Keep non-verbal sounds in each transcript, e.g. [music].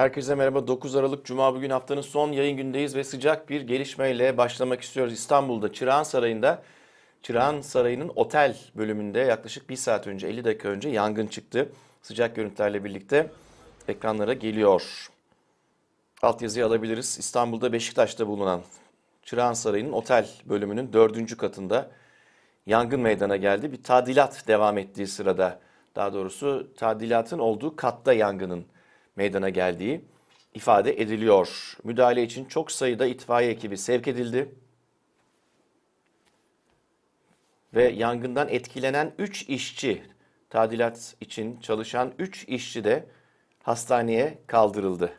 Herkese merhaba. 9 Aralık Cuma bugün haftanın son yayın gündeyiz ve sıcak bir gelişmeyle başlamak istiyoruz. İstanbul'da Çırağan Sarayı'nda Çırağan Sarayı'nın otel bölümünde yaklaşık 1 saat önce 50 dakika önce yangın çıktı. Sıcak görüntülerle birlikte ekranlara geliyor. Altyazıyı alabiliriz. İstanbul'da Beşiktaş'ta bulunan Çırağan Sarayı'nın otel bölümünün dördüncü katında yangın meydana geldi. Bir tadilat devam ettiği sırada daha doğrusu tadilatın olduğu katta yangının meydana geldiği ifade ediliyor. Müdahale için çok sayıda itfaiye ekibi sevk edildi. Ve yangından etkilenen 3 işçi, tadilat için çalışan 3 işçi de hastaneye kaldırıldı.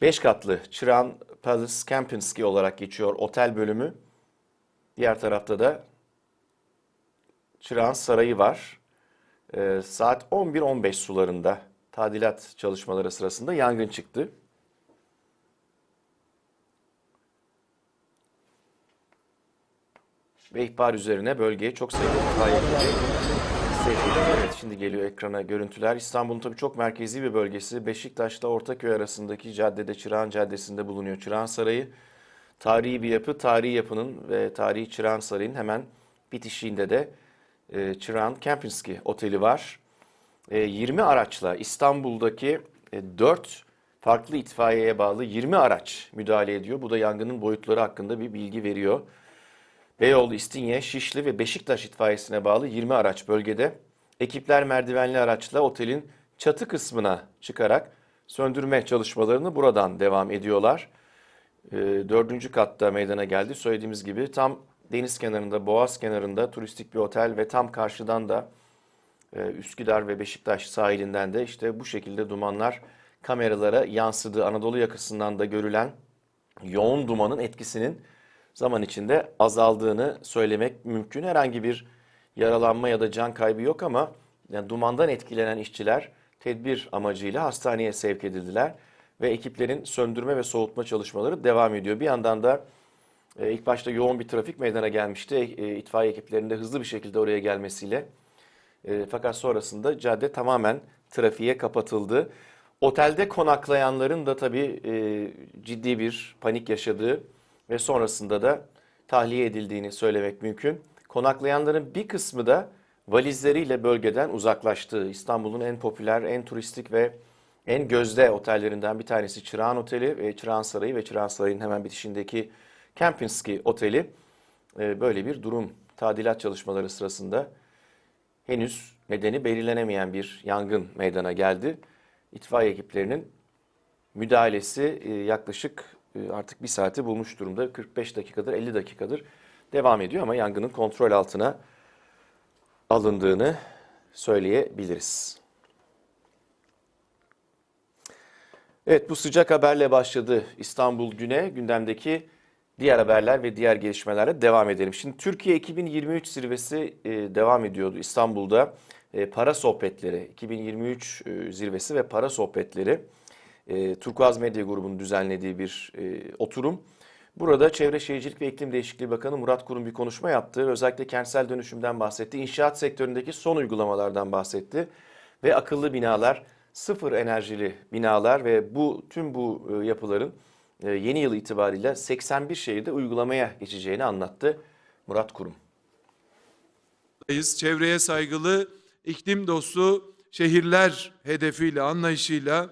5 katlı Çırağan Palace Kempinski olarak geçiyor otel bölümü. Diğer tarafta da Çırağan Sarayı var. Ee, saat 11-15 sularında tadilat çalışmaları sırasında yangın çıktı. Ve ihbar üzerine bölgeye çok sayıda edildi. Evet şimdi geliyor ekrana görüntüler. İstanbul'un tabii çok merkezi bir bölgesi. Beşiktaş'la Ortaköy arasındaki caddede Çırağan Caddesi'nde bulunuyor. Çırağan Sarayı tarihi bir yapı. Tarihi yapının ve tarihi Çırağan Sarayı'nın hemen bitişiğinde de e, Çırağan Kempinski Oteli var. E, 20 araçla İstanbul'daki e, 4 farklı itfaiyeye bağlı 20 araç müdahale ediyor. Bu da yangının boyutları hakkında bir bilgi veriyor. Beyoğlu, İstinye, Şişli ve Beşiktaş itfaiyesine bağlı 20 araç bölgede. Ekipler merdivenli araçla otelin çatı kısmına çıkarak söndürme çalışmalarını buradan devam ediyorlar. E, dördüncü katta meydana geldi. Söylediğimiz gibi tam deniz kenarında, boğaz kenarında turistik bir otel ve tam karşıdan da e, Üsküdar ve Beşiktaş sahilinden de işte bu şekilde dumanlar kameralara yansıdı. Anadolu yakasından da görülen yoğun dumanın etkisinin zaman içinde azaldığını söylemek mümkün. Herhangi bir yaralanma ya da can kaybı yok ama yani dumandan etkilenen işçiler tedbir amacıyla hastaneye sevk edildiler ve ekiplerin söndürme ve soğutma çalışmaları devam ediyor. Bir yandan da e, ilk başta yoğun bir trafik meydana gelmişti. E, itfaiye ekiplerinin de hızlı bir şekilde oraya gelmesiyle. E, fakat sonrasında cadde tamamen trafiğe kapatıldı. Otelde konaklayanların da tabii e, ciddi bir panik yaşadığı ve sonrasında da tahliye edildiğini söylemek mümkün. Konaklayanların bir kısmı da valizleriyle bölgeden uzaklaştı. İstanbul'un en popüler, en turistik ve en gözde otellerinden bir tanesi Çırağan Oteli ve Çırağan Sarayı ve Çırağan Sarayı'nın hemen bitişindeki Kempinski Oteli. E, böyle bir durum tadilat çalışmaları sırasında henüz nedeni belirlenemeyen bir yangın meydana geldi. İtfaiye ekiplerinin müdahalesi e, yaklaşık e, artık bir saati bulmuş durumda. 45 dakikadır, 50 dakikadır devam ediyor ama yangının kontrol altına alındığını söyleyebiliriz. Evet bu sıcak haberle başladı İstanbul Güne. Gündemdeki diğer haberler ve diğer gelişmelerle devam edelim. Şimdi Türkiye 2023 zirvesi e, devam ediyordu İstanbul'da. E, para sohbetleri, 2023 e, zirvesi ve para sohbetleri. Turkuaz Medya Grubu'nun düzenlediği bir oturum. Burada Çevre Şehircilik ve İklim Değişikliği Bakanı Murat Kurum bir konuşma yaptı. Özellikle kentsel dönüşümden bahsetti. İnşaat sektöründeki son uygulamalardan bahsetti. Ve akıllı binalar, sıfır enerjili binalar ve bu tüm bu yapıların yeni yıl itibariyle 81 şehirde uygulamaya geçeceğini anlattı Murat Kurum. Çevreye saygılı, iklim dostu şehirler hedefiyle, anlayışıyla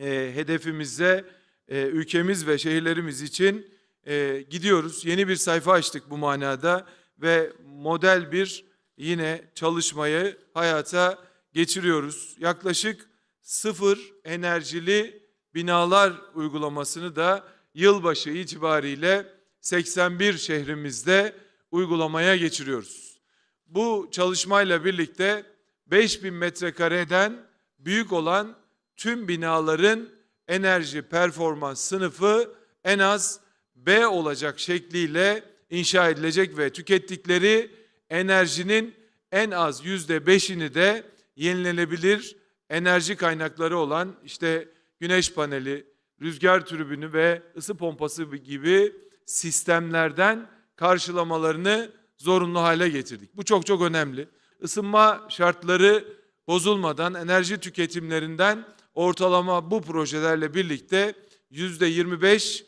e, hedefimize e, ülkemiz ve şehirlerimiz için e, gidiyoruz. Yeni bir sayfa açtık bu manada ve model bir yine çalışmayı hayata geçiriyoruz. Yaklaşık sıfır enerjili binalar uygulamasını da yılbaşı itibariyle 81 şehrimizde uygulamaya geçiriyoruz. Bu çalışmayla birlikte 5000 metrekareden büyük olan tüm binaların enerji performans sınıfı en az B olacak şekliyle inşa edilecek ve tükettikleri enerjinin en az yüzde beşini de yenilenebilir enerji kaynakları olan işte güneş paneli, rüzgar türbünü ve ısı pompası gibi sistemlerden karşılamalarını zorunlu hale getirdik. Bu çok çok önemli. Isınma şartları bozulmadan enerji tüketimlerinden ortalama bu projelerle birlikte yüzde 25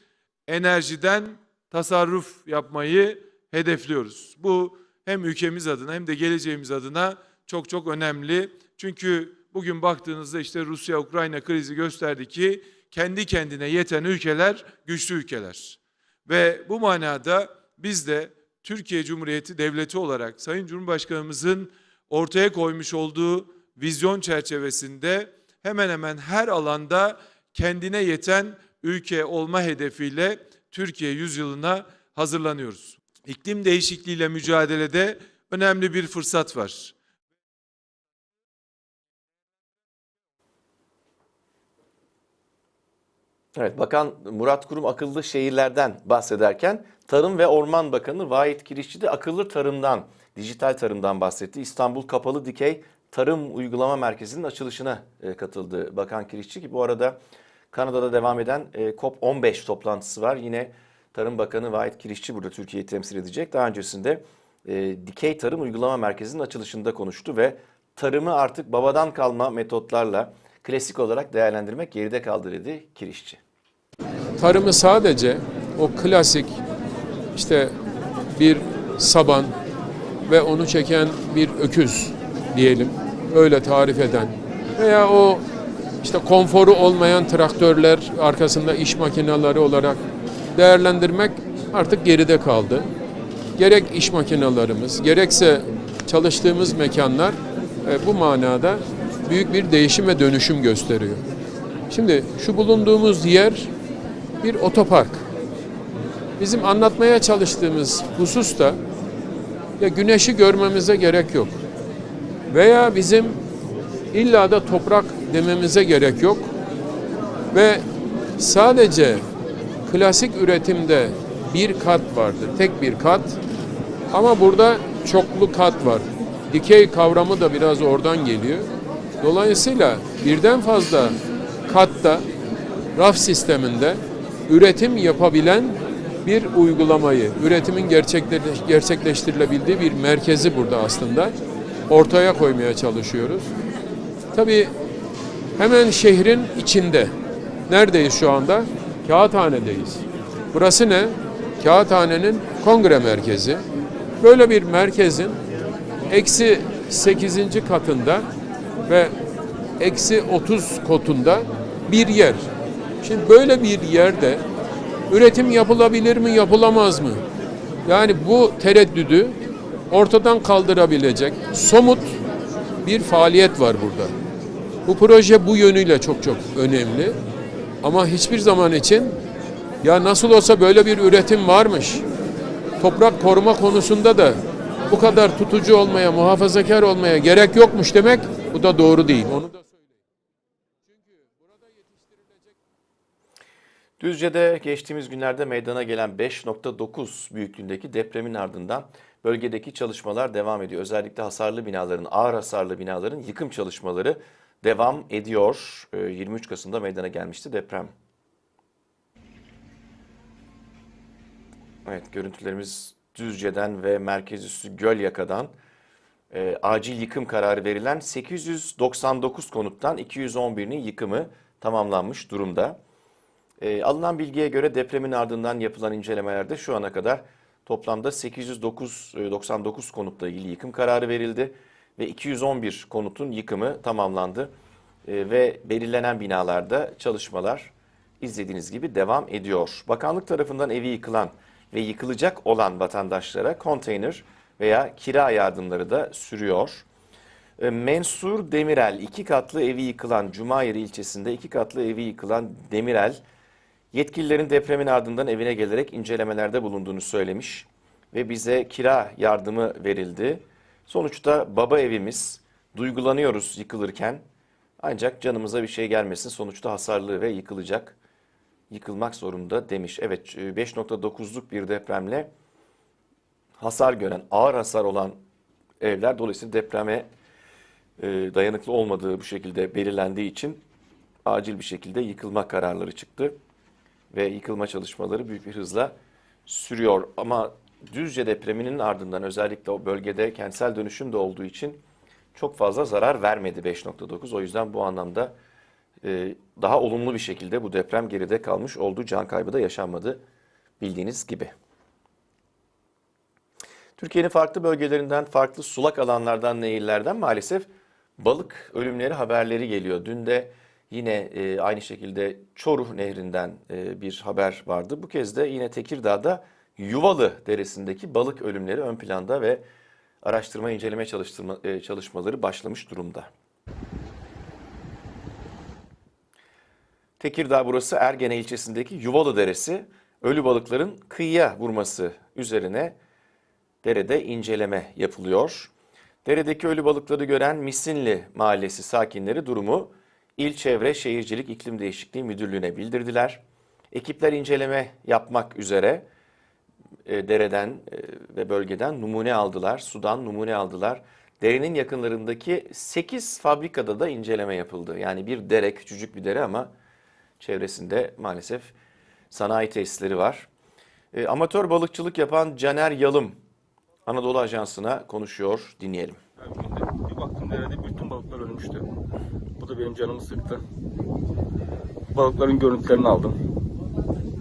enerjiden tasarruf yapmayı hedefliyoruz. Bu hem ülkemiz adına hem de geleceğimiz adına çok çok önemli. Çünkü bugün baktığınızda işte Rusya-Ukrayna krizi gösterdi ki kendi kendine yeten ülkeler güçlü ülkeler. Ve bu manada biz de Türkiye Cumhuriyeti Devleti olarak Sayın Cumhurbaşkanımızın ortaya koymuş olduğu vizyon çerçevesinde hemen hemen her alanda kendine yeten ülke olma hedefiyle Türkiye yüzyılına hazırlanıyoruz. İklim değişikliğiyle mücadelede önemli bir fırsat var. Evet, Bakan Murat Kurum akıllı şehirlerden bahsederken Tarım ve Orman Bakanı Vahit Kirişçi de akıllı tarımdan, dijital tarımdan bahsetti. İstanbul Kapalı Dikey Tarım Uygulama Merkezi'nin açılışına e, katıldı Bakan Kirişçi ki bu arada Kanada'da devam eden e, COP15 toplantısı var. Yine Tarım Bakanı Vahit Kirişçi burada Türkiye'yi temsil edecek. Daha öncesinde e, Dikey Tarım Uygulama Merkezi'nin açılışında konuştu ve tarımı artık babadan kalma metotlarla klasik olarak değerlendirmek geride kaldı dedi Kirişçi. tarımı sadece o klasik işte bir saban ve onu çeken bir öküz diyelim öyle tarif eden veya o işte konforu olmayan traktörler arkasında iş makineleri olarak değerlendirmek artık geride kaldı. Gerek iş makinelerimiz gerekse çalıştığımız mekanlar e, bu manada büyük bir değişim ve dönüşüm gösteriyor. Şimdi şu bulunduğumuz yer bir otopark. Bizim anlatmaya çalıştığımız husus da ya güneşi görmemize gerek yok. Veya bizim illa da toprak dememize gerek yok. Ve sadece klasik üretimde bir kat vardır. Tek bir kat. Ama burada çoklu kat var. Dikey kavramı da biraz oradan geliyor. Dolayısıyla birden fazla katta raf sisteminde üretim yapabilen bir uygulamayı, üretimin gerçekleş- gerçekleştirilebildiği bir merkezi burada aslında ortaya koymaya çalışıyoruz. Tabii hemen şehrin içinde. Neredeyiz şu anda? Kağıthane'deyiz. Burası ne? Kağıthane'nin kongre merkezi. Böyle bir merkezin eksi 8. katında ve eksi 30 kotunda bir yer. Şimdi böyle bir yerde üretim yapılabilir mi, yapılamaz mı? Yani bu tereddüdü ortadan kaldırabilecek somut bir faaliyet var burada. Bu proje bu yönüyle çok çok önemli. Ama hiçbir zaman için ya nasıl olsa böyle bir üretim varmış. Toprak koruma konusunda da bu kadar tutucu olmaya, muhafazakar olmaya gerek yokmuş demek bu da doğru değil. Onu da Düzce'de geçtiğimiz günlerde meydana gelen 5.9 büyüklüğündeki depremin ardından bölgedeki çalışmalar devam ediyor. Özellikle hasarlı binaların, ağır hasarlı binaların yıkım çalışmaları devam ediyor. Ee, 23 Kasım'da meydana gelmişti deprem. Evet, görüntülerimiz Düzce'den ve merkez üssü Gölyaka'dan e, acil yıkım kararı verilen 899 konuttan 211'inin yıkımı tamamlanmış durumda. E, alınan bilgiye göre depremin ardından yapılan incelemelerde şu ana kadar toplamda 809 e, 99 konutla ilgili yıkım kararı verildi ve 211 konutun yıkımı tamamlandı E, ve belirlenen binalarda çalışmalar izlediğiniz gibi devam ediyor. Bakanlık tarafından evi yıkılan ve yıkılacak olan vatandaşlara konteyner veya kira yardımları da sürüyor. E, Mensur Demirel iki katlı evi yıkılan Cumayeri ilçesinde iki katlı evi yıkılan Demirel yetkililerin depremin ardından evine gelerek incelemelerde bulunduğunu söylemiş ve bize kira yardımı verildi. Sonuçta baba evimiz duygulanıyoruz yıkılırken ancak canımıza bir şey gelmesin sonuçta hasarlı ve yıkılacak yıkılmak zorunda demiş. Evet e, 5.9'luk bir depremle hasar gören, ağır hasar olan evler dolayısıyla depreme e, dayanıklı olmadığı bu şekilde belirlendiği için acil bir şekilde yıkılma kararları çıktı ve yıkılma çalışmaları büyük bir hızla sürüyor. Ama Düzce depreminin ardından özellikle o bölgede kentsel dönüşüm de olduğu için çok fazla zarar vermedi 5.9. O yüzden bu anlamda e, daha olumlu bir şekilde bu deprem geride kalmış oldu. Can kaybı da yaşanmadı bildiğiniz gibi. Türkiye'nin farklı bölgelerinden, farklı sulak alanlardan, nehirlerden maalesef balık ölümleri haberleri geliyor. Dün de yine e, aynı şekilde Çoruh Nehri'nden e, bir haber vardı. Bu kez de yine Tekirdağ'da Yuvalı Deresi'ndeki balık ölümleri ön planda ve araştırma inceleme çalıştırma, e, çalışmaları başlamış durumda. Tekirdağ burası Ergene ilçesindeki Yuvalı Deresi. Ölü balıkların kıyıya vurması üzerine derede inceleme yapılıyor. Deredeki ölü balıkları gören Misinli Mahallesi sakinleri durumu İl Çevre Şehircilik İklim Değişikliği Müdürlüğü'ne bildirdiler. Ekipler inceleme yapmak üzere e, dereden e, ve bölgeden numune aldılar, sudan numune aldılar. Derenin yakınlarındaki 8 fabrikada da inceleme yapıldı. Yani bir dere, küçücük bir dere ama çevresinde maalesef sanayi tesisleri var. E, amatör balıkçılık yapan Caner Yalım Anadolu Ajansı'na konuşuyor. Dinleyelim. Günde bir baktım derede bütün balıklar ölmüştü. Bu da benim canımı sıktı. Balıkların görüntülerini aldım.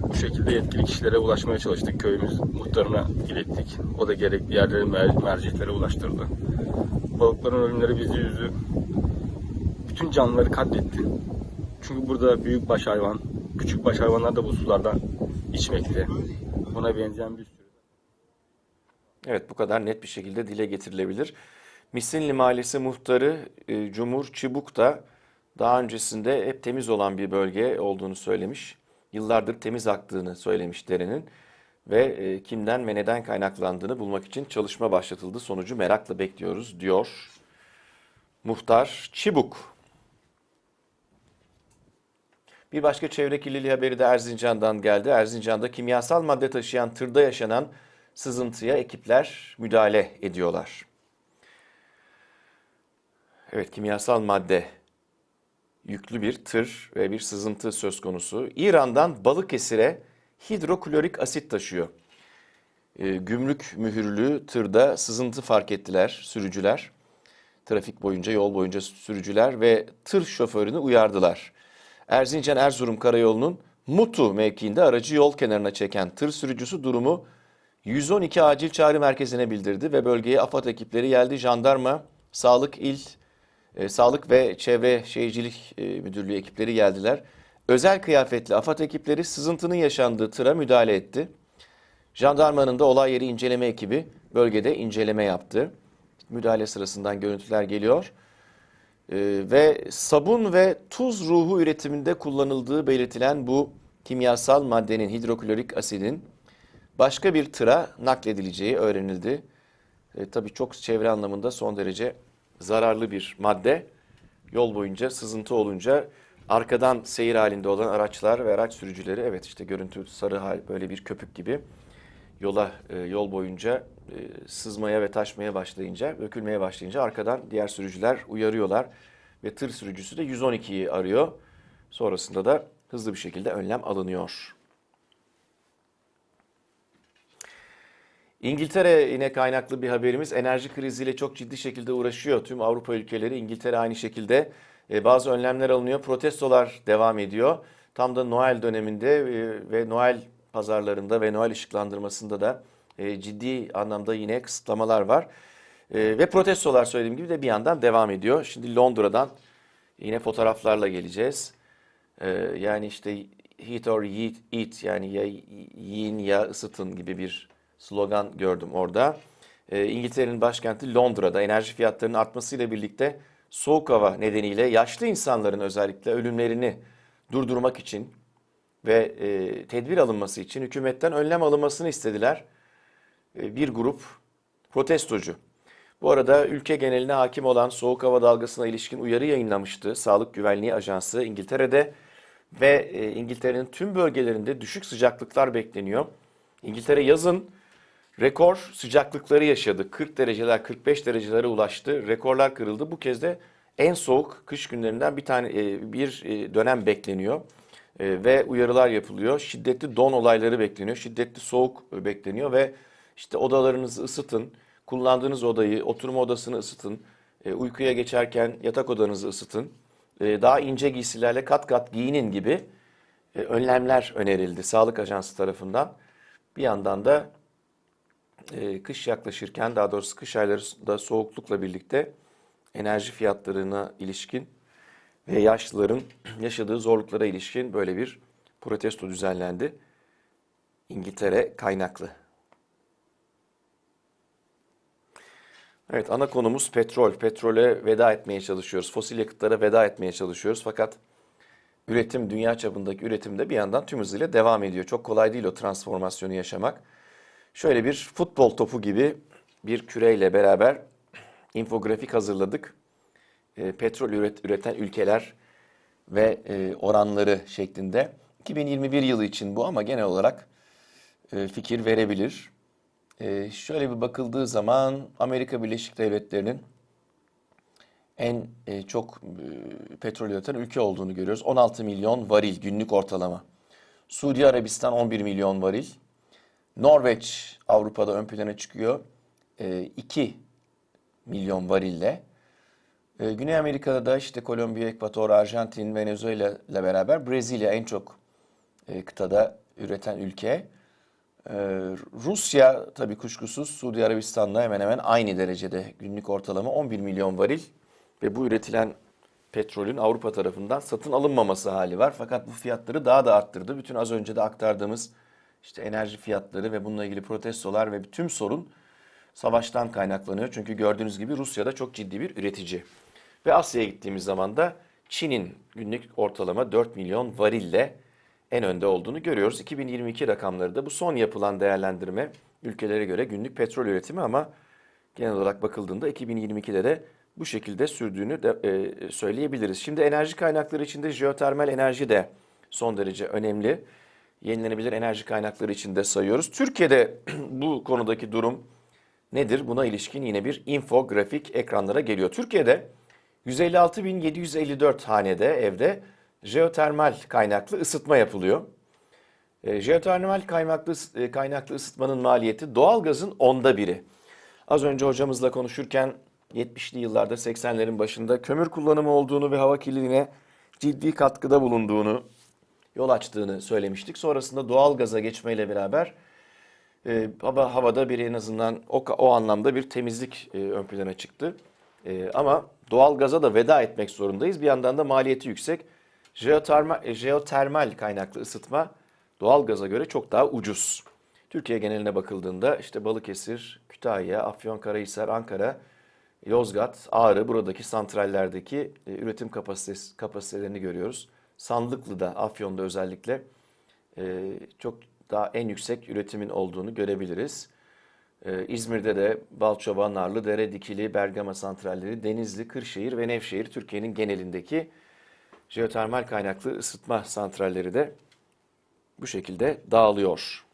Bu şekilde yetkili kişilere ulaşmaya çalıştık. Köyümüz muhtarına ilettik. O da gerekli yerlere mer- merciklere ulaştırdı. Balıkların ölümleri bizi üzdü. Bütün canlıları katletti. Çünkü burada büyük baş hayvan, küçük baş hayvanlar da bu sulardan içmekte. Buna benzeyen bir sürü. Evet bu kadar net bir şekilde dile getirilebilir. Misinli Mahallesi muhtarı e, Cumhur Çibuk da daha öncesinde hep temiz olan bir bölge olduğunu söylemiş. Yıllardır temiz aktığını söylemiş derenin ve e, kimden ve neden kaynaklandığını bulmak için çalışma başlatıldı. Sonucu merakla bekliyoruz diyor muhtar Çibuk. Bir başka çevre kirliliği haberi de Erzincan'dan geldi. Erzincan'da kimyasal madde taşıyan tırda yaşanan sızıntıya ekipler müdahale ediyorlar. Evet, kimyasal madde yüklü bir tır ve bir sızıntı söz konusu. İran'dan Balıkesir'e hidroklorik asit taşıyor. E, gümrük mühürlü tırda sızıntı fark ettiler sürücüler. Trafik boyunca, yol boyunca sürücüler ve tır şoförünü uyardılar. Erzincan-Erzurum karayolunun Mutu mevkiinde aracı yol kenarına çeken tır sürücüsü durumu 112 acil çağrı merkezine bildirdi ve bölgeye AFAD ekipleri geldi. Jandarma, Sağlık İl, e, Sağlık ve Çevre Şehircilik e, Müdürlüğü ekipleri geldiler. Özel kıyafetli AFAD ekipleri sızıntının yaşandığı tıra müdahale etti. Jandarmanın da olay yeri inceleme ekibi bölgede inceleme yaptı. Müdahale sırasından görüntüler geliyor. Ee, ve sabun ve tuz ruhu üretiminde kullanıldığı belirtilen bu kimyasal maddenin hidroklorik asidin başka bir tıra nakledileceği öğrenildi. E, tabii çok çevre anlamında son derece zararlı bir madde. Yol boyunca sızıntı olunca arkadan seyir halinde olan araçlar ve araç sürücüleri evet işte görüntü sarı hal böyle bir köpük gibi yola e, yol boyunca e, sızmaya ve taşmaya başlayınca, dökülmeye başlayınca arkadan diğer sürücüler uyarıyorlar ve tır sürücüsü de 112'yi arıyor. Sonrasında da hızlı bir şekilde önlem alınıyor. İngiltere yine kaynaklı bir haberimiz. Enerji kriziyle çok ciddi şekilde uğraşıyor. Tüm Avrupa ülkeleri, İngiltere aynı şekilde e, bazı önlemler alınıyor. Protestolar devam ediyor. Tam da Noel döneminde e, ve Noel pazarlarında ve Noel ışıklandırmasında da e, ciddi anlamda yine kısıtlamalar var. E, ve protestolar söylediğim gibi de bir yandan devam ediyor. Şimdi Londra'dan yine fotoğraflarla geleceğiz. E, yani işte heat or eat, eat yani ya yiyin ya ısıtın gibi bir slogan gördüm orada. E, İngiltere'nin başkenti Londra'da enerji fiyatlarının artmasıyla birlikte soğuk hava nedeniyle yaşlı insanların özellikle ölümlerini durdurmak için ve e, tedbir alınması için hükümetten önlem alınmasını istediler. E, bir grup protestocu. Bu arada ülke geneline hakim olan soğuk hava dalgasına ilişkin uyarı yayınlamıştı Sağlık Güvenliği Ajansı İngiltere'de ve e, İngiltere'nin tüm bölgelerinde düşük sıcaklıklar bekleniyor. İngiltere yazın rekor sıcaklıkları yaşadı. 40 dereceler 45 derecelere ulaştı. Rekorlar kırıldı. Bu kez de en soğuk kış günlerinden bir tane e, bir e, dönem bekleniyor. E, ve uyarılar yapılıyor. Şiddetli don olayları bekleniyor. Şiddetli soğuk e, bekleniyor ve işte odalarınızı ısıtın. Kullandığınız odayı, oturma odasını ısıtın. E, uykuya geçerken yatak odanızı ısıtın. e, daha ince giysilerle kat kat giyinin gibi e, önlemler önerildi Sağlık Ajansı tarafından. Bir yandan da e, kış yaklaşırken daha doğrusu kış aylarında soğuklukla birlikte enerji fiyatlarına ilişkin ve yaşlıların [clears throat] yaşadığı zorluklara ilişkin böyle bir protesto düzenlendi. İngiltere kaynaklı. Evet ana konumuz petrol. Petrole veda etmeye çalışıyoruz. Fosil yakıtlara veda etmeye çalışıyoruz. Fakat üretim, dünya çapındaki üretim de bir yandan tüm hızıyla devam ediyor. Çok kolay değil o transformasyonu yaşamak. Şöyle bir futbol topu gibi bir küreyle beraber [clears throat] infografik hazırladık. E, petrol üret, üreten ülkeler ve e, oranları şeklinde. 2021 yılı için bu ama genel olarak e, fikir verebilir. E, şöyle bir bakıldığı zaman Amerika Birleşik Devletleri'nin en e, çok e, petrol üreten ülke olduğunu görüyoruz. 16 milyon varil günlük ortalama. Suudi Arabistan 11 milyon varil. Norveç Avrupa'da ön plana çıkıyor. E, 2 milyon varille. E, Güney Amerika'da da işte Kolombiya, Ekvator, Arjantin, Venezuela ile beraber Brezilya en çok e, kıtada üreten ülke. Ee, Rusya tabii kuşkusuz Suudi Arabistan'la hemen hemen aynı derecede günlük ortalama 11 milyon varil ve bu üretilen petrolün Avrupa tarafından satın alınmaması hali var. Fakat bu fiyatları daha da arttırdı. Bütün az önce de aktardığımız işte enerji fiyatları ve bununla ilgili protestolar ve tüm sorun savaştan kaynaklanıyor. Çünkü gördüğünüz gibi Rusya'da çok ciddi bir üretici. Ve Asya'ya gittiğimiz zaman da Çin'in günlük ortalama 4 milyon varille en önde olduğunu görüyoruz. 2022 rakamları da bu son yapılan değerlendirme ülkelere göre günlük petrol üretimi ama genel olarak bakıldığında 2022'de de bu şekilde sürdüğünü de e, söyleyebiliriz. Şimdi enerji kaynakları içinde jeotermal enerji de son derece önemli. Yenilenebilir enerji kaynakları içinde sayıyoruz. Türkiye'de [clears throat] bu konudaki durum nedir? Buna ilişkin yine bir infografik ekranlara geliyor. Türkiye'de 156.754 hanede evde jeotermal kaynaklı ısıtma yapılıyor. E, jeotermal kaynaklı, e, kaynaklı ısıtmanın maliyeti doğalgazın onda biri. Az önce hocamızla konuşurken 70'li yıllarda 80'lerin başında kömür kullanımı olduğunu ve hava kirliliğine ciddi katkıda bulunduğunu, yol açtığını söylemiştik. Sonrasında doğalgaza geçmeyle beraber e, hava, havada bir en azından o, o anlamda bir temizlik e, ön plana çıktı. E, ama doğalgaza da veda etmek zorundayız. Bir yandan da maliyeti yüksek. Jeotermal, jeotermal kaynaklı ısıtma doğalgaza göre çok daha ucuz. Türkiye geneline bakıldığında işte Balıkesir, Kütahya, Afyonkarahisar, Ankara, Yozgat, Ağrı buradaki santrallerdeki e, üretim kapasitesi, kapasitelerini görüyoruz. Sandıklı'da, Afyon'da özellikle e, çok daha en yüksek üretimin olduğunu görebiliriz. E, İzmir'de de Balçova, Narlıdere, Dikili, Bergama santralleri, Denizli, Kırşehir ve Nevşehir Türkiye'nin genelindeki jeotermal kaynaklı ısıtma santralleri de bu şekilde dağılıyor.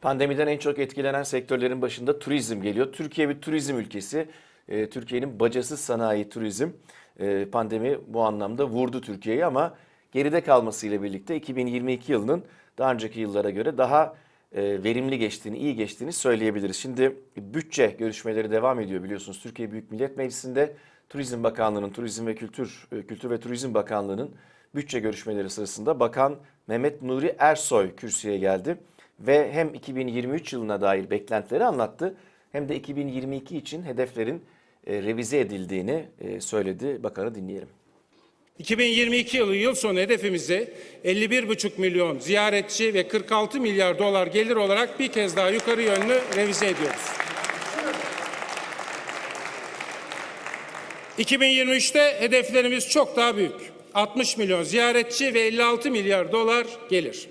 Pandemiden en çok etkilenen sektörlerin başında turizm geliyor. Türkiye bir turizm ülkesi. Ee, Türkiye'nin bacası sanayi turizm. Ee, pandemi bu anlamda vurdu Türkiye'yi ama geride kalmasıyla birlikte 2022 yılının daha önceki yıllara göre daha e, verimli geçtiğini, iyi geçtiğini söyleyebiliriz. Şimdi bütçe görüşmeleri devam ediyor biliyorsunuz. Türkiye Büyük Millet Meclisi'nde Turizm Bakanlığı'nın, Turizm ve Kültür e, Kültür ve Turizm Bakanlığı'nın bütçe görüşmeleri sırasında Bakan Mehmet Nuri Ersoy kürsüye geldi ve hem 2023 yılına dair beklentileri anlattı hem de 2022 için hedeflerin e, revize edildiğini söyledi. Bakanı dinleyelim. 2022 yılı yıl sonu hedefimizi 51,5 milyon ziyaretçi ve 46 milyar dolar gelir olarak bir kez daha yukarı yönlü revize ediyoruz. 2023'te hedeflerimiz çok daha büyük. 60 milyon ziyaretçi ve 56 milyar dolar gelir.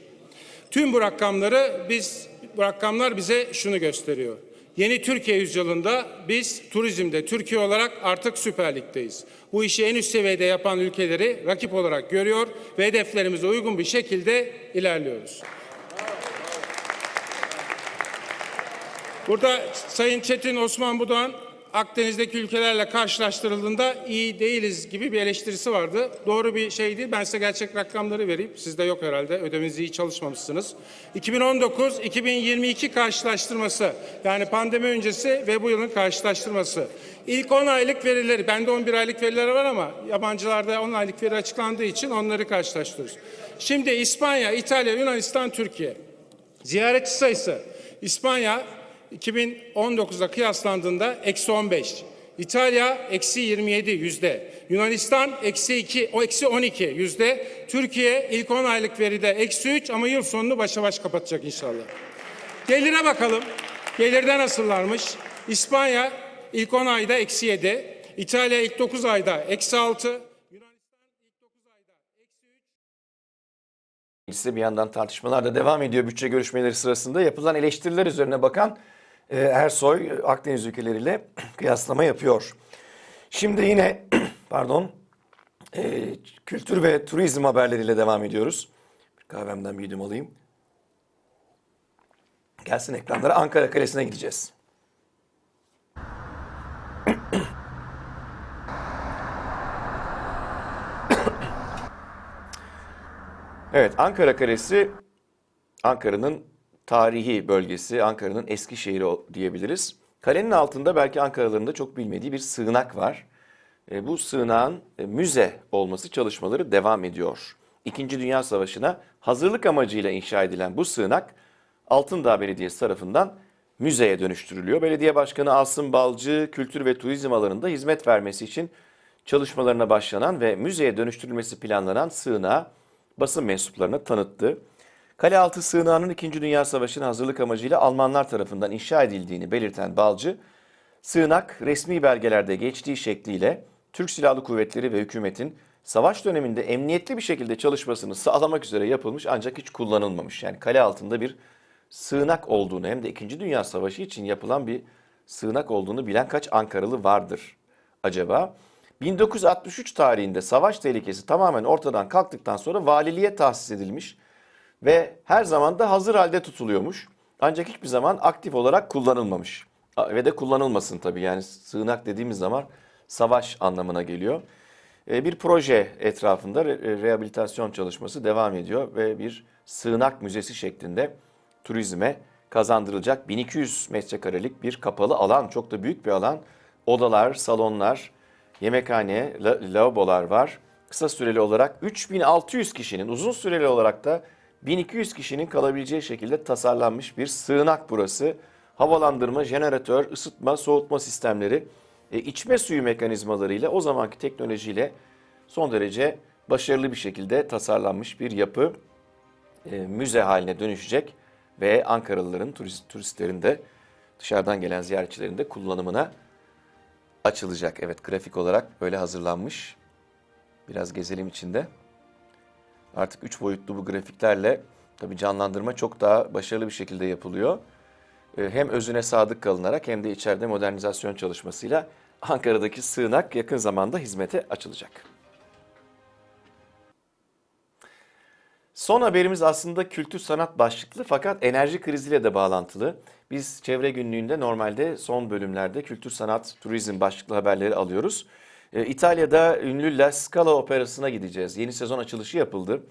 Tüm bu rakamları biz bu rakamlar bize şunu gösteriyor. Yeni Türkiye yüzyılında biz turizmde Türkiye olarak artık Süper Lig'deyiz. Bu işi en üst seviyede yapan ülkeleri rakip olarak görüyor ve hedeflerimize uygun bir şekilde ilerliyoruz. Burada Sayın Çetin Osman Budan Akdeniz'deki ülkelerle karşılaştırıldığında iyi değiliz gibi bir eleştirisi vardı. Doğru bir şey değil. Ben size gerçek rakamları vereyim. Sizde yok herhalde. Ödemenizi iyi çalışmamışsınız. 2019-2022 karşılaştırması yani pandemi öncesi ve bu yılın karşılaştırması. İlk 10 aylık verileri, bende 11 aylık verileri var ama yabancılarda 10 aylık veri açıklandığı için onları karşılaştırıyoruz. Şimdi İspanya, İtalya, Yunanistan, Türkiye. Ziyaretçi sayısı İspanya 2019'da kıyaslandığında eksi 15. İtalya eksi 27 yüzde. Yunanistan eksi 2, o eksi 12 yüzde. Türkiye ilk 10 aylık veride eksi 3 ama yıl sonunu başa baş kapatacak inşallah. Gelire bakalım. Gelirde nasıllarmış? İspanya ilk 10 ayda eksi 7. İtalya ilk 9 ayda eksi 6. Yunanistan ilk 9 ayda eksi 3. Mecliste bir yandan tartışmalar da devam ediyor bütçe görüşmeleri sırasında. Yapılan eleştiriler üzerine bakan e, Ersoy Akdeniz ülkeleriyle [clears throat] kıyaslama yapıyor. Şimdi yine [clears throat] pardon e, kültür ve turizm haberleriyle devam ediyoruz. Bir kahvemden bir yudum alayım. Gelsin ekranlara Ankara Kalesi'ne gideceğiz. [clears throat] Evet Ankara Kalesi Ankara'nın tarihi bölgesi, Ankara'nın eski şehri o- diyebiliriz. Kalenin altında belki Ankaralıların da çok bilmediği bir sığınak var. E, bu sığınağın e, müze olması çalışmaları devam ediyor. İkinci Dünya Savaşı'na hazırlık amacıyla inşa edilen bu sığınak Altındağ Belediyesi tarafından müzeye dönüştürülüyor. Belediye Başkanı Asım Balcı kültür ve turizm alanında hizmet vermesi için çalışmalarına başlanan ve müzeye dönüştürülmesi planlanan sığınağı basın mensuplarına tanıttı. Kalealtı sığınağının 2. Dünya Savaşı'na hazırlık amacıyla Almanlar tarafından inşa edildiğini belirten Balcı, sığınak resmi belgelerde geçtiği şekliyle Türk Silahlı Kuvvetleri ve hükümetin savaş döneminde emniyetli bir şekilde çalışmasını sağlamak üzere yapılmış ancak hiç kullanılmamış. Yani kale altında bir sığınak olduğunu hem de 2. Dünya Savaşı için yapılan bir sığınak olduğunu bilen kaç Ankaralı vardır acaba? 1963 tarihinde savaş tehlikesi tamamen ortadan kalktıktan sonra valiliğe tahsis edilmiş ve her zaman da hazır halde tutuluyormuş. Ancak hiçbir zaman aktif olarak kullanılmamış. Ve de kullanılmasın tabii yani sığınak dediğimiz zaman savaş anlamına geliyor. E, Bir proje etrafında re- rehabilitasyon çalışması devam ediyor ve bir sığınak müzesi şeklinde turizme kazandırılacak 1200 metrekarelik bir kapalı alan, çok da büyük bir alan. Odalar, salonlar, yemekhane, la- lavabolar var. Kısa süreli olarak 3600 kişinin, uzun süreli olarak da 1200 kişinin kalabileceği şekilde tasarlanmış bir sığınak burası. Havalandırma, jeneratör, ısıtma, soğutma sistemleri, e, içme suyu mekanizmalarıyla o zamanki teknolojiyle son derece başarılı bir şekilde tasarlanmış bir yapı e, müze haline dönüşecek ve Ankaralıların, turist, turistlerin de dışarıdan gelen ziyaretçilerin de kullanımına açılacak. Evet grafik olarak böyle hazırlanmış. Biraz gezelim içinde. Artık üç boyutlu bu grafiklerle tabii canlandırma çok daha başarılı bir şekilde yapılıyor. E, Hem özüne sadık kalınarak hem de içeride modernizasyon çalışmasıyla Ankara'daki sığınak yakın zamanda hizmete açılacak. Son haberimiz aslında kültür sanat başlıklı fakat enerji kriziyle de bağlantılı. Biz çevre günlüğünde normalde son bölümlerde kültür sanat, turizm başlıklı haberleri alıyoruz. Ee, İtalya'da ünlü La Scala Operası'na gideceğiz. Yeni sezon açılışı yapıldı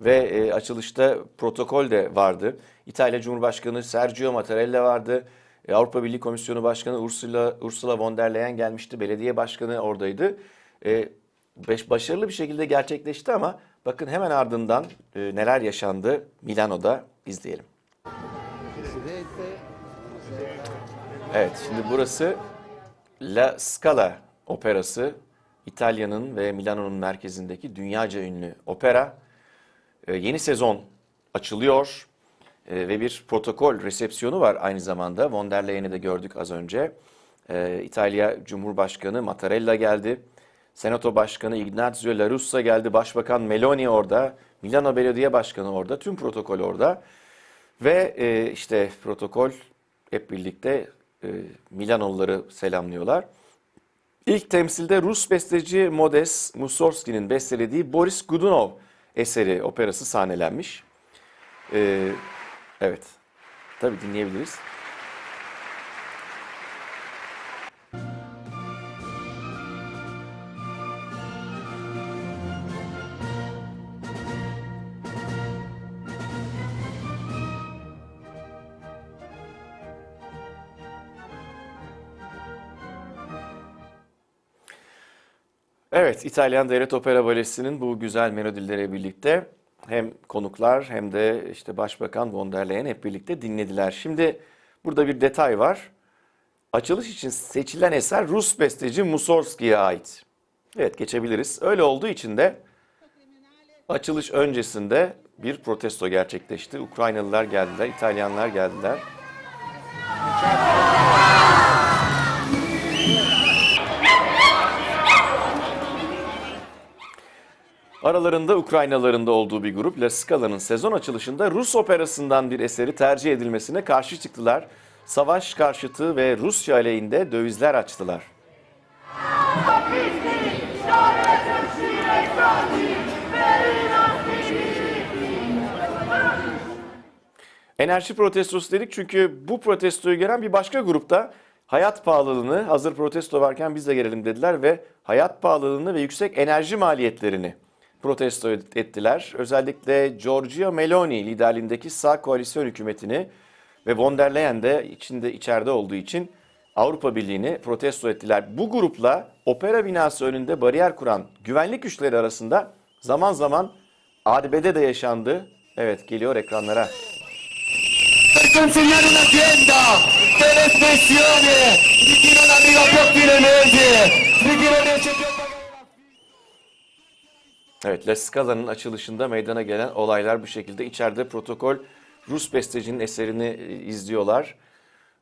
ve e, açılışta protokol de vardı. İtalya Cumhurbaşkanı Sergio Mattarella vardı. E, Avrupa Birliği Komisyonu Başkanı Ursula, Ursula von der Leyen gelmişti. Belediye Başkanı oradaydı. E, beş- başarılı bir şekilde gerçekleşti ama bakın hemen ardından e, neler yaşandı Milano'da izleyelim. Evet şimdi burası La Scala Operası. İtalya'nın ve Milano'nun merkezindeki dünyaca ünlü opera. E, yeni sezon açılıyor E, ve bir protokol resepsiyonu var aynı zamanda. Von der Leyen'i de gördük az önce. E, İtalya Cumhurbaşkanı Mattarella geldi. Senato Başkanı Ignazio La Russa geldi. Başbakan Meloni orada. Milano Belediye Başkanı orada. Tüm protokol orada. Ve e, işte protokol hep birlikte e, Milanoğulları selamlıyorlar. İlk temsilde Rus besteci Modes Mussorgsky'nin bestelediği Boris Godunov eseri operası sahnelenmiş. E, evet, tabii dinleyebiliriz. Evet, İtalyan Devlet Opera Balesi'nin bu güzel melodileriyle birlikte hem konuklar hem de işte Başbakan von der Leyen hep birlikte dinlediler. Şimdi burada bir detay var. Açılış için seçilen eser Rus besteci Mussorgsky'ye ait. Evet, geçebiliriz. Öyle olduğu için de açılış öncesinde bir protesto gerçekleşti. Ukraynalılar geldiler, İtalyanlar geldiler. Aralarında Ukraynalıların da olduğu bir grup La Scala'nın sezon açılışında Rus operasından bir eseri tercih edilmesine karşı çıktılar. Savaş karşıtı ve Rusya aleyhinde dövizler açtılar. Enerji protestosu dedik çünkü bu protestoyu gören bir başka grupta hayat pahalılığını hazır protesto varken biz de gelelim dediler ve hayat pahalılığını ve yüksek enerji maliyetlerini protesto ettiler. Özellikle Giorgia Meloni liderliğindeki sağ koalisyon hükümetini ve von der Leyen de içinde içeride olduğu için Avrupa Birliği'ni protesto ettiler. Bu grupla opera binası önünde bariyer kuran güvenlik güçleri arasında zaman zaman arbede de yaşandı. Evet geliyor ekranlara. consegnare un'azienda per l'espressione di chi non arriva più a fine mese, di chi non riesce più a Evet, La Scala'nın açılışında meydana gelen olaylar bu şekilde. İçeride protokol Rus bestecinin eserini e, izliyorlar.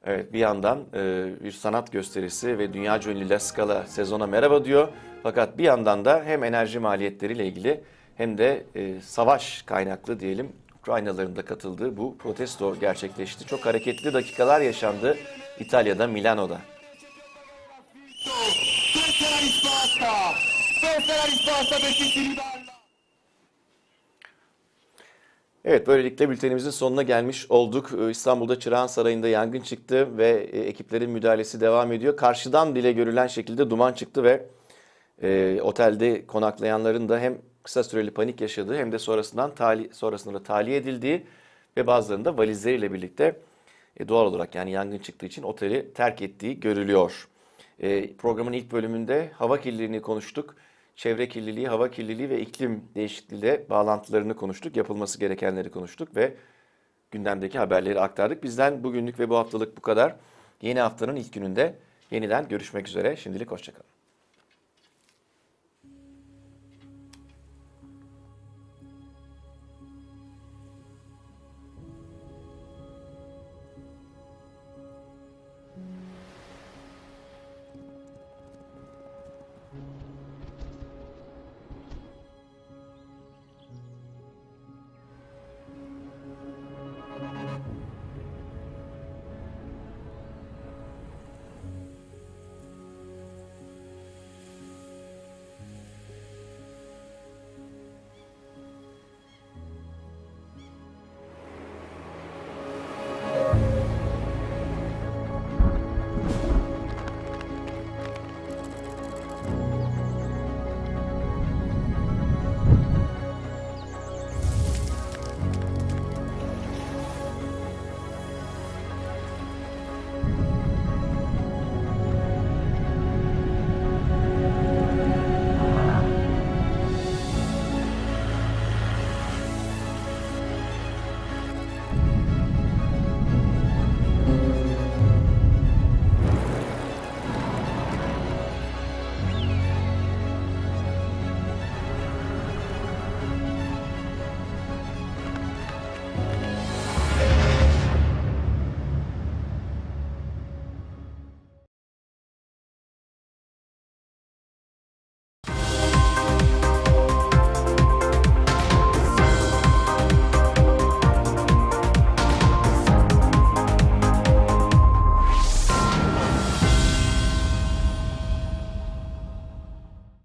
Evet, bir yandan e, bir sanat gösterisi ve dünya ünlü La Scala sezona merhaba diyor. Fakat bir yandan da hem enerji maliyetleriyle ilgili hem de e, savaş kaynaklı diyelim Ukraynalıların da katıldığı bu protesto gerçekleşti. Çok hareketli dakikalar yaşandı İtalya'da, Milano'da. Questa è la risposta! Per chi si ribella! Evet böylelikle bültenimizin sonuna gelmiş olduk. Ee, İstanbul'da Çırağan Sarayı'nda yangın çıktı ve e, ekiplerin müdahalesi devam ediyor. Karşıdan bile görülen şekilde duman çıktı ve e, otelde konaklayanların da hem kısa süreli panik yaşadığı hem de sonrasından tali, sonrasında da tahliye edildiği ve bazılarının da valizleriyle birlikte e, doğal olarak yani yangın çıktığı için oteli terk ettiği görülüyor. E, programın ilk bölümünde hava kirliliğini konuştuk. Çevre kirliliği, hava kirliliği ve iklim değişikliğiyle bağlantılarını konuştuk. Yapılması gerekenleri konuştuk ve gündemdeki haberleri aktardık. Bizden bugünlük ve bu haftalık bu kadar. Yeni haftanın ilk gününde yeniden görüşmek üzere. Şimdilik hoşçakalın.